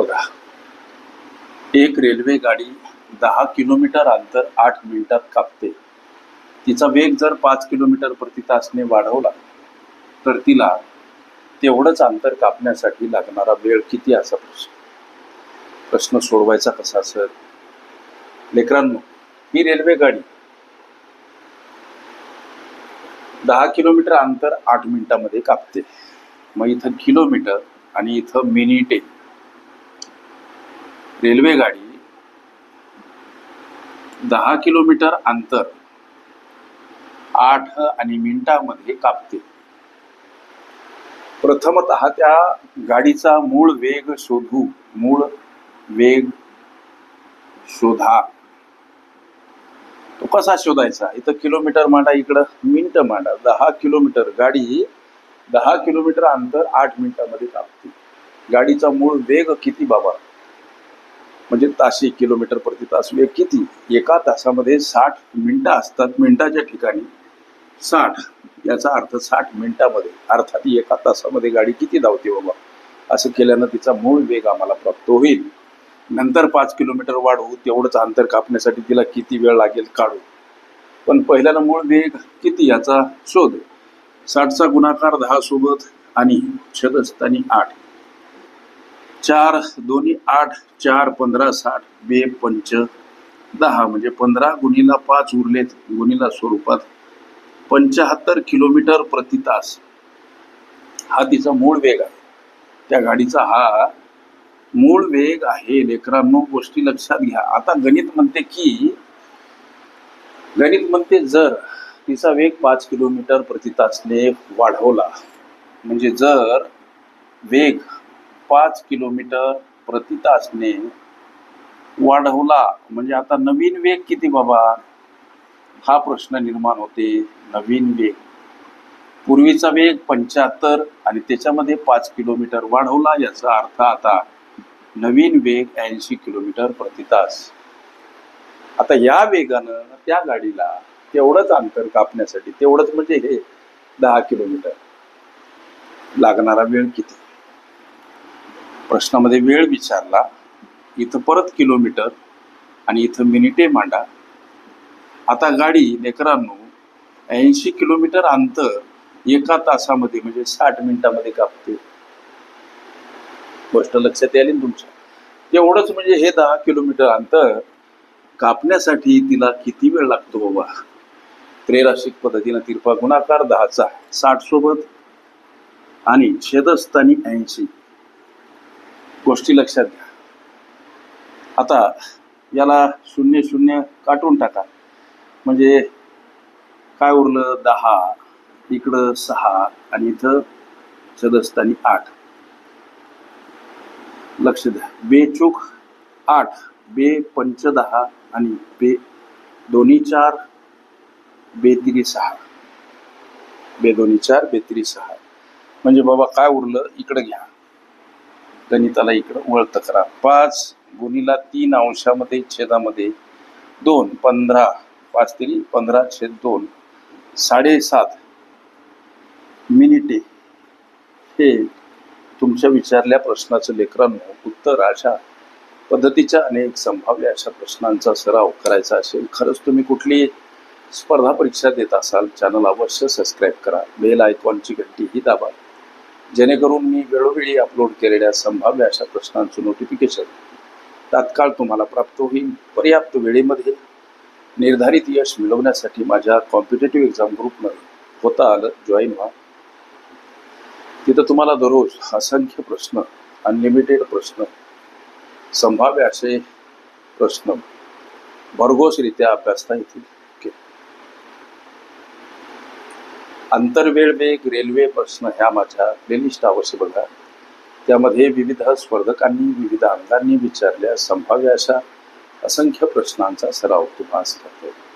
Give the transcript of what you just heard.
बघा. एक रेल्वे गाडी दहा किलोमीटर अंतर आठ मिनिटात कापते. तिचा वेग जर पाच किलोमीटर प्रति तासने वाढवला तर तिला तेवढंच अंतर कापण्यासाठी लागणारा वेळ किती असा प्रश्न. प्रश्न सोडवायचा कसा सर? लेकरांनो ही रेल्वे गाडी दहा किलोमीटर अंतर आठ मिनिटामध्ये कापते. मग इथं किलोमीटर आणि इथं मिनिटे रेल्वे गाडी दहा किलोमीटर अंतर आठ आणि मिनिटामध्ये कापते. प्रथमत त्या गाडीचा मूळ वेग शोधू मूळ वेग शोधा. तो कसा शोधायचा? इथं किलोमीटर मांडा इकडं मिनिट मांडा. दहा किलोमीटर गाडी दहा किलोमीटर अंतर आठ मिनिटामध्ये कापते. गाडीचा मूळ वेग किती बाबा? म्हणजे ताशी किलोमीटर प्रति तास वेग किती? एका तासामध्ये साठ मिनटं असतात. मिनटाच्या ठिकाणी साठ. याचा अर्थ साठ मिनिटामध्ये. अर्थात एका तासामध्ये गाडी किती धावते बाबा? असं केल्यानं तिचा मूळ वेग आम्हाला प्राप्त होईल. नंतर पाच किलोमीटर वाढवू तेवढंच अंतर कापण्यासाठी तिला किती वेळ लागेल काढू. पण पहिल्याला मूळ वेग किती याचा शोध. साठचा गुणाकार दहा सोबत आणि छेदस्थानी आठ. चार दोन्ही आठ चार पंधरा साठ बे पंच दहा. म्हणजे पंधरा गुणीला पाच उरलेत गुणीला स्वरूपात पंचाहत्तर किलोमीटर प्रति तास. हा तिचा मूळ वेग आहे. त्या गाडीचा हा मूळ वेग आहे. लेकरांनो गोष्टी लक्षात घ्या. आता गणित म्हणते की गणित म्हणते जर तिचा वेग पाच किलोमीटर प्रति तासने वाढवला म्हणजे जर वेग पाच किलोमीटर प्रति तासने वाढवला. म्हणजे आता नवीन वेग किती बाबा? हा प्रश्न निर्माण होते. नवीन वेग. पूर्वीचा वेग पंच्याहत्तर आणि त्याच्यामध्ये पाच किलोमीटर वाढवला याचा अर्थ आता नवीन वेग ऐंशी किलोमीटर प्रति तास आता या वेगानं त्या गाडीला तेवढंच अंतर कापण्यासाठी तेवढंच म्हणजे हे दहा किलोमीटर लागणारा वेळ किती? प्रश्नामध्ये वेळ विचारला इथं परत किलोमीटर आणि इथं मिनिटे मांडा. आता गाडी लेकरांनो ऐंशी किलोमीटर अंतर एका तासामध्ये म्हणजे साठ मिनिटामध्ये कापते. गोष्ट लक्षात आली ना तुमच्या? तेवढंच म्हणजे हे दहा किलोमीटर अंतर कापण्यासाठी तिला किती वेळ लागतो बाबा? त्रेराशिक पद्धतीनं तिरपा गुणाकार दहाचा साठ सोबत आणि छेदस्थानी ऐंशी. गोष्टी लक्षात घ्या. आता याला शून्य शून्य काटून टाका. म्हणजे काय उरलं? दहा इकडं सहा आणि इथं सदस्तानी आठ. लक्ष द्या. बे चूक आठ बे पंच दहा आणि बे दोन्ही चार बेतिरी सहा. बे दोन्ही चार बेतिरी सहा. म्हणजे बाबा काय उरलं? इकडं घ्या. गणिताला इकडं वळत करा. पाच गुणीला तीन अंशामध्ये छेदामध्ये दोन पंधरा पाच तरी पंधरा छेद दोन साडेसात मिनिटे. हे तुमच्या विचारल्या प्रश्नाचं लेकरांनो उत्तर अशा पद्धतीच्या अनेक संभाव्य अशा प्रश्नांचा सराव करायचा असेल खरंच तुम्ही कुठली स्पर्धा परीक्षा देत असाल चॅनल अवश्य सबस्क्राईब करा. बेल आयकॉनची घंटी ही दाबा. जेणेकरून मी वेळोवेळी अपलोड केलेल्या संभाव्य अशा प्रश्नांचं नोटिफिकेशन तात्काळ तुम्हाला प्राप्त होईल. पर्याप्त वेळेमध्ये निर्धारित यश मिळवण्यासाठी माझ्या कॉम्पिटेटिव्ह एक्झाम ग्रुपमध्ये होता आलं. जॉईन व्हा. तिथं तुम्हाला दररोज असंख्य प्रश्न अनलिमिटेड प्रश्न संभाव्य असे प्रश्न भरघोसरित्या अभ्यासता येतील. आंतरवेळ वेग रेल्वे प्रश्न ह्या माझ्या प्लेलिस्ट अवश्य बघा. त्यामध्ये विविध स्पर्धकांनी विविध अंगांनी विचारल्या संभाव्य अशा असंख्य प्रश्नांचा सराव तुम्हाला करतो